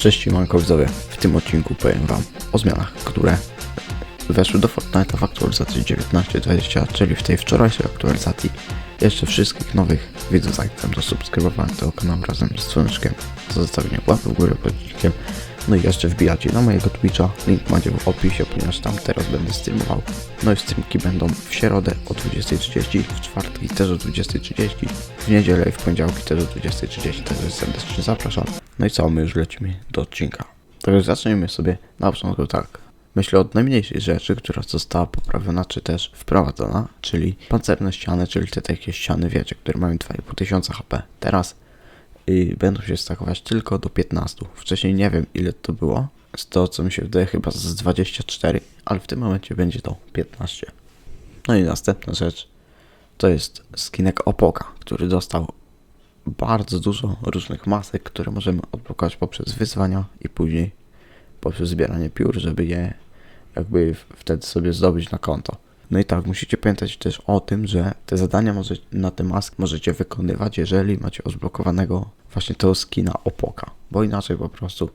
Cześć Manko widzowie, w tym odcinku powiem wam o zmianach, które weszły do Fortnite'a w aktualizacji 19.20, czyli w tej wczorajszej aktualizacji. Jeszcze wszystkich nowych widzów zachęcam do subskrybowania tego kanału razem z dzwoneczkiem, do zostawienia łapy w górę pod. No i jeszcze wbijacie na mojego Twitcha, link macie w opisie, ponieważ tam teraz będę streamował. No i streamki będą w środę o 20.30, w czwartki też o 20.30, w niedzielę i w poniedziałki też o 20.30, także serdecznie zapraszam. No i co, my już lecimy do odcinka. Także zacznijmy sobie na początku tak. Myślę od najmniejszej rzeczy, która została poprawiona czy też wprowadzona, czyli pancerne ściany, czyli te takie ściany, wiecie, które mają 2,5 tysiąca HP. Teraz y, będą się stakować tylko do 15. Wcześniej nie wiem ile to było. Z to co mi się wydaje chyba z 24, ale w tym momencie będzie to 15. No i następna rzecz to jest skinek Opoka, który dostał bardzo dużo różnych masek, które możemy odblokować poprzez wyzwania i później poprzez zbieranie piór, żeby je jakby wtedy sobie zdobyć na konto. No i tak, musicie pamiętać też o tym, że te zadania może, na te maski możecie wykonywać, jeżeli macie odblokowanego właśnie tego skina opoka, bo inaczej po prostu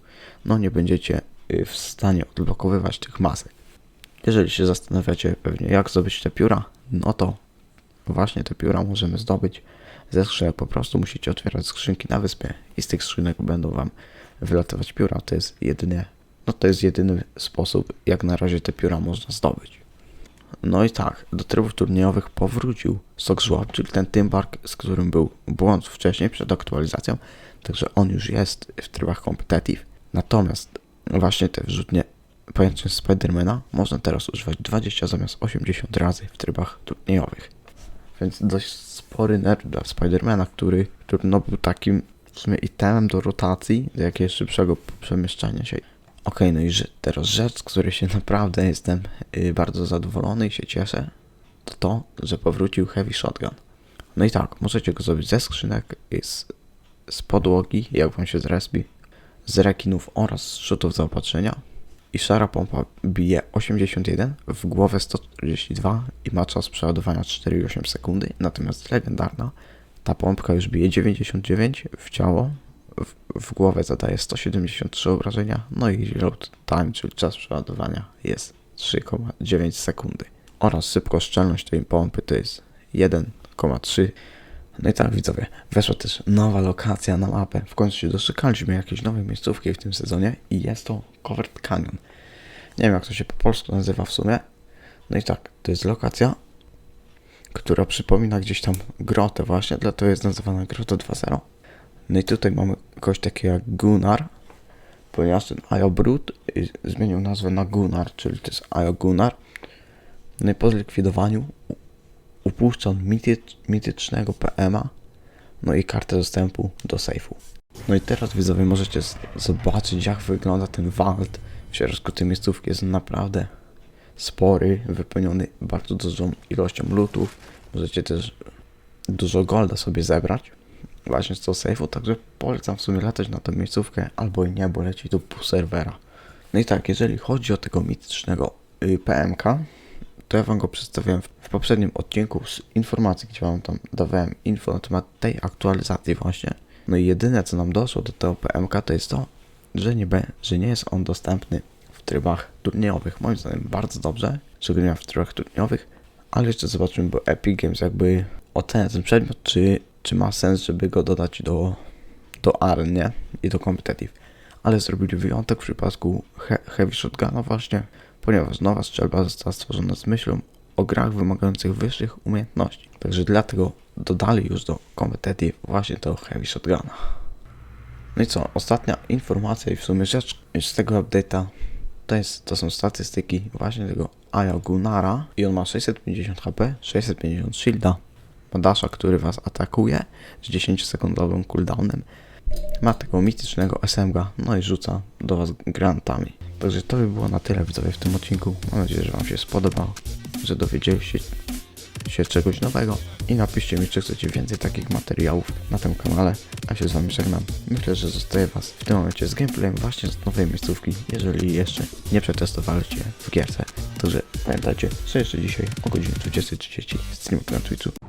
no nie będziecie y, w stanie odblokowywać tych masek. Jeżeli się zastanawiacie pewnie jak zdobyć te pióra, no to właśnie te pióra możemy zdobyć ze skrzynek. Po prostu musicie otwierać skrzynki na wyspie i z tych skrzynek będą wam wylatywać pióra. To jest jedynie, no to jest jedyny sposób, jak na razie te pióra można zdobyć. No i tak, do trybów turniejowych powrócił Żłab, czyli ten Tymbark, z którym był błąd wcześniej przed aktualizacją, także on już jest w trybach competitive. Natomiast właśnie te wrzutnie pojęcie Spidermana można teraz używać 20 zamiast 80 razy w trybach turniejowych. Więc dość spory nerw dla Spidermana, który, który no był takim w sumie itemem do rotacji, do jakiegoś szybszego przemieszczania się. Okej, no i teraz rzecz, z której się naprawdę jestem y, bardzo zadowolony i się cieszę, to to, że powrócił Heavy Shotgun. No i tak, możecie go zrobić ze skrzynek, i z, z podłogi, jak wam się zrespi, z rekinów oraz z rzutów zaopatrzenia. I szara pompa bije 81, w głowę 142 i ma czas przeładowania 4,8 sekundy. Natomiast legendarna, ta pompka już bije 99 w ciało, w, w głowę zadaje 173 obrażenia, no i load time, czyli czas przeładowania jest 3,9 sekundy. Oraz szybkoszczelność tej pompy to jest 1,3 no i tak widzowie, weszła też nowa lokacja na mapę. W końcu się doszukaliśmy jakiejś nowej miejscówki w tym sezonie i jest to Covered Canyon. Nie wiem jak to się po polsku nazywa w sumie. No i tak, to jest lokacja, która przypomina gdzieś tam grotę właśnie, dlatego jest nazywana Grota 2.0. No i tutaj mamy kogoś takiego jak Gunnar, ponieważ ten Ajobrut y, zmienił nazwę na Gunnar, czyli to jest Ajo Gunnar. No i po zlikwidowaniu u- upuszcza on mitycz, mitycznego PMA, no i kartę dostępu do sejfu. No i teraz widzowie możecie zobaczyć jak wygląda ten wald. W środku tej miejscówki jest naprawdę spory, wypełniony bardzo dużą ilością lootów. Możecie też dużo golda sobie zebrać właśnie z tego sejfu, także polecam w sumie latać na tę miejscówkę, albo i nie, bo leci tu pół serwera. No i tak, jeżeli chodzi o tego mitycznego y, PMK, to ja wam go przedstawiłem w, poprzednim odcinku z informacji, gdzie wam tam dawałem info na temat tej aktualizacji właśnie. No i jedyne co nam doszło do tego PMK to jest to, że nie, że nie jest on dostępny w trybach turniejowych. Moim zdaniem bardzo dobrze, że go nie ma w trybach turniejowych, ale jeszcze zobaczymy, bo Epic Games jakby ocenia ten przedmiot, czy, czy ma sens, żeby go dodać do, do aren, nie? I do competitive. Ale zrobili wyjątek w przypadku he Heavy Shotguna właśnie, ponieważ nowa strzelba została stworzona z myślą o grach wymagających wyższych umiejętności. Także dlatego dodali już do competitive właśnie to Heavy Shotguna. No i co, ostatnia informacja i w sumie rzecz z tego update'a to, jest, to są statystyki właśnie tego Aya Gunara i on ma 650 HP, 650 shielda, ma dasha, który was atakuje z 10-sekundowym cooldownem, ma tego mitycznego SMG, no i rzuca do was granatami. Także to by było na tyle widzowie w tym odcinku. Mam nadzieję, że wam się spodobało, że dowiedzieliście się czegoś nowego i napiszcie mi, czy chcecie więcej takich materiałów na tym kanale, a się z wami żegnam. Myślę, że zostaję was w tym momencie z gameplayem właśnie z nowej miejscówki, jeżeli jeszcze nie przetestowaliście w gierce. Także pamiętajcie, że jeszcze dzisiaj o godzinie 20.30 streaming na Twitchu.